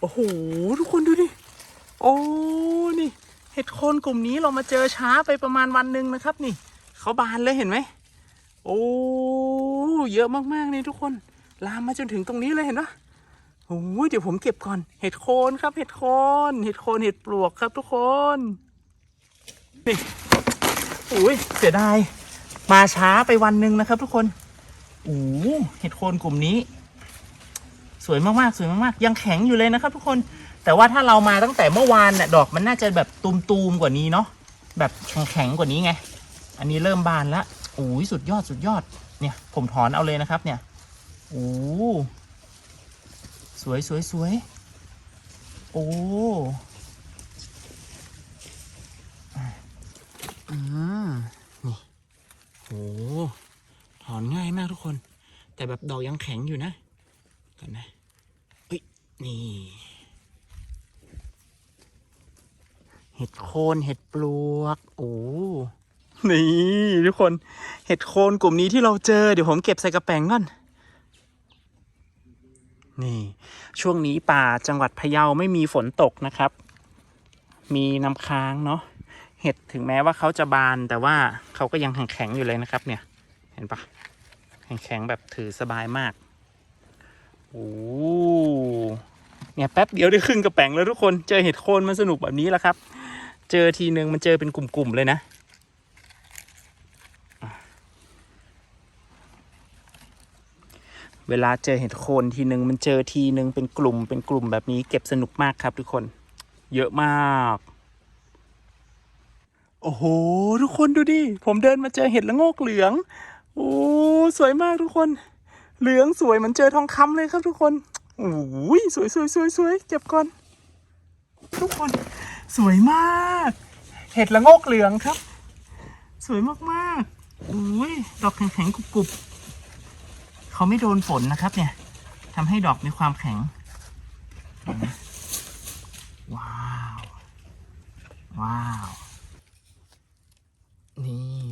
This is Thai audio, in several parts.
โอ้โห ทุกคนดูดิ โอ้ นี่ เห็ดโคนกลุ่มนี้เรามาเจอช้าไปประมาณวันหนึ่งนะครับ นี่ เขาบานเลยเห็นไหม โอ้ เยอะมากๆเลยทุกคน ลามมาจนถึงตรงนี้เลยเห็นปะโอ้ยเดี๋ยวผมเก็บก่อน เห็ดโคนครับ เห็ดโคน เห็ดโคนเห็ดปลวกครับทุกคน นี่อุ้ยเสียดาย มาช้าไปวันหนึ่งนะครับ ทุกคนโอ้เห็ดโคนกลุ่มนี้ สวยมากๆสวยมากๆยังแข็งอยู่เลยนะครับ ทุกคนแต่ว่าถ้าเรามาตั้งแต่เมื่อวานน่ะดอกมันน่าจะแบบตูมๆกว่านี้เนาะแบบแข็งๆกว่านี้ไง อันนี้เริ่มบานแล้วโอ้ยสุดยอดสุดยอดเนี่ย ผมถอนเอาเลยนะครับ เนี่ยโอ้สวยสวยสวยโอ้อืมนี่โอ้ถอนง่ายมากทุกคน แต่แบบดอกยังแข็งอยู่นะกันนะ นี่ เห็ดโคนเห็ดปลวก โอ้นี่ทุกคน เห็ดโคนกลุ่มนี้ที่เราเจอ เดี๋ยวผมเก็บใส่กระแป้งก่อน นี่ ช่วงนี้ป่าจังหวัดพะเยาไม่มีฝนตกนะครับ มีน้ำค้างเนาะ เห็ดถึงแม้ว่าเขาจะบานแต่ว่าเขาก็ยังแข็งๆอยู่เลยนะครับ เนี่ย เห็นปะแข็งๆแบบถือสบายมาก โอ้ เนี่ยแป๊บเดียวได้ครึ่งกระแป้งแล้วทุกคนเจอเห็ดโคนมันสนุกแบบนี้แหละครับ เจอทีนึงมันเจอเป็นกลุ่มๆเลยนะเวลาเจอเห็ดโคนทีนึงมันเจอทีนึงเป็นกลุ่มเป็นกลุ่มแบบนี้เก็บสนุกมากครับทุกคน เยอะมาก โอ้โห ทุกคนดูดิ ผมเดินมาเจอเห็ดละโงกเหลือง โอ้สวยมากทุกคน เหลืองสวยเหมือนเจอทองคำเลยครับทุกคน โอ้ยสวยสวยสวยสวยเก็บก่อน ทุกคน สวยมาก เห็ดละงกเหลืองครับ สวยมากๆโอ้ยดอกแข็งๆกรุบๆเขาไม่โดนฝนนะครับ เนี่ยทำให้ดอกมีความแข็ง ว้าว ว้าว นี่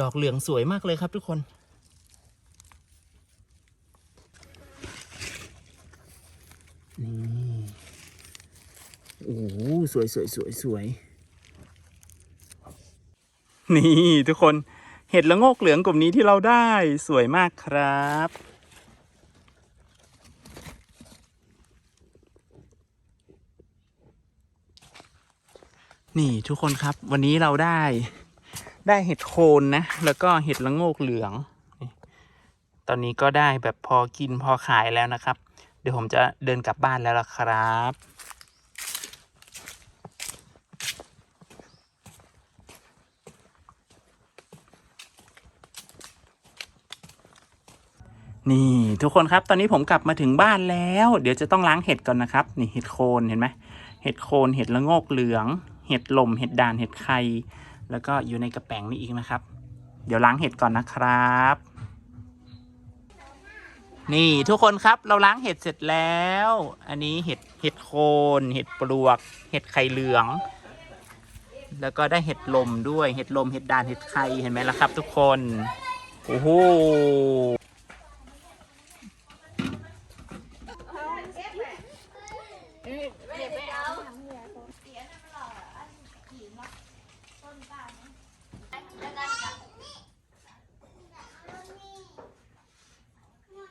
ดอกเหลืองสวยมากเลยครับทุกคน นี่โอ้โหสวยสวยสวยสวยนี่ทุกคนเห็ดละโงกเหลืองกลุ่มนี้ที่เราได้สวยมากครับนี่ทุกคนครับวันนี้เราได้ได้เห็ดโคนนะ แล้วก็เห็ดละโงกเหลือง ตอนนี้ก็ได้แบบพอกินพอขายแล้วนะครับ เดี๋ยวผมจะเดินกลับบ้านแล้วล่ะครับ นี่ทุกคนครับตอนนี้ผมกลับมาถึงบ้านแล้ว เดี๋ยวจะต้องล้างเห็ดก่อนนะครับ นี่เห็ดโคนเห็นไหมเห็ดโคนเห็ดละโงกเหลือง เห็ดลมเห็ดด่านเห็ดไข่แล้วก็อยู่ในกระแป้งนี่อีกนะครับ เดี๋ยวล้างเห็ดก่อนนะครับ นี่ทุกคนครับเราล้างเห็ดเสร็จแล้ว อันนี้เห็ดเห็ดโคนเห็ดปลวก เห็ดไข่เหลือง แล้วก็ได้เห็ดลมด้วยเห็ดลมเห็ดดานเห็ดไข่เห็นไหมล่ะครับ ทุกคนโอ้โห